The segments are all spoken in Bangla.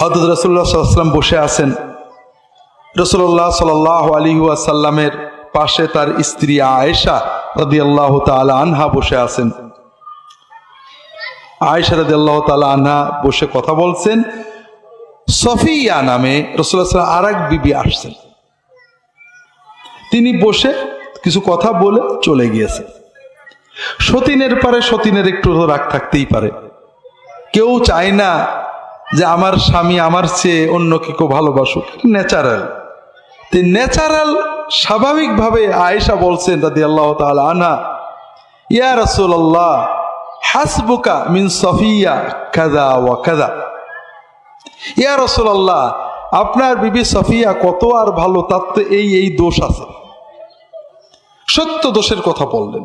হজরত রসুল্লাহ সাল্লাম বসে আছেন। রসুল্লাহ সাল আলী আসাল্লামের পাশে তার স্ত্রী আয়েশা রদি আল্লাহ তালা আনহা বসে আছেন। আয়েশা রদি আল্লাহ তালা আনহা বসে কথা বলছেন। সফিয়া নামে রসুল্লাহ আর এক বিবি আসছেন। তিনি বসে কিছু কথা বলে চলে গিয়েছেন সতীনের পারে সতীনের একটু রাগ থাকতেই পারে। কেউ চায় না যে আমার স্বামী আমার চেয়ে অন্য কে কেউ ভালোবাসুক ন্যাচারাল তো ন্যাচারাল স্বাভাবিকভাবে আয়েশা বলছেন দাদি আল্লাহ আনা ইয়া রাসূলুল্লাহ, হাসবুকা মিন সফিয়া কাদা ওয়া কাদা ইয়া রসুল আল্লাহ আপনার বিবি সফিয়া কত আর ভালো তার তো এই এই দোষ আছে। সত্য দোষের কথা বললেন।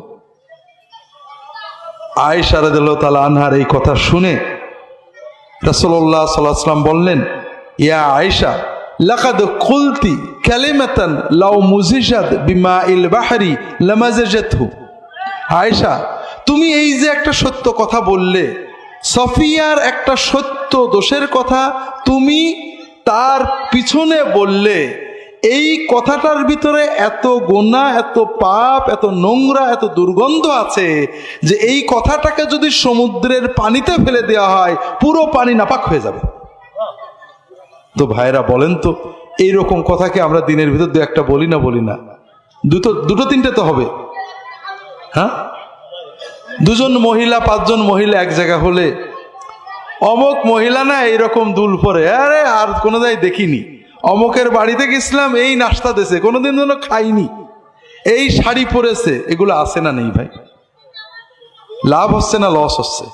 আয়েশা তাআলা আনহার এই কথা শুনে রাসূলুল্লাহ সাল্লাল্লাহু বললেন, ইয়া আয়েশা, লাকাদ কুলতি ক্যালিমাতান লাউ বিমা ইল বাহারি লামাজেজেথু আয়েশা, তুমি এই যে একটা সত্য কথা বললে, সফিয়ার একটা সত্য দোষের কথা তুমি তার পিছনে বললে এই কথাটার ভিতরে এত গোনা এত পাপ, এত নোংরা, এত দুর্গন্ধ আছে যে এই কথাটাকে যদি সমুদ্রের পানিতে ফেলে দেওয়া হয়, পুরো পানি নাপাক হয়ে যাবে। তো ভাইরা বলেন তো, এইরকম কথাকে আমরা দিনের ভিতর দু একটা বলি না বলি না। দুটো দুটো তিনটে তো হবে। হ্যাঁ? দুজন মহিলা, পাঁচজন মহিলা এক জায়গা হলে, অমক মহিলা না এইরকম দুল পরে, আরে আর কোনো দায় দেখিনি। অমকের বাড়িতে গেছিলাম, এই নাস্তা দেশে কোনোদিন যেন খাইনি। এই শাড়ি পরেছে, এগুলো আছে না নেই ভাই? লাভ হচ্ছে না লস হচ্ছে?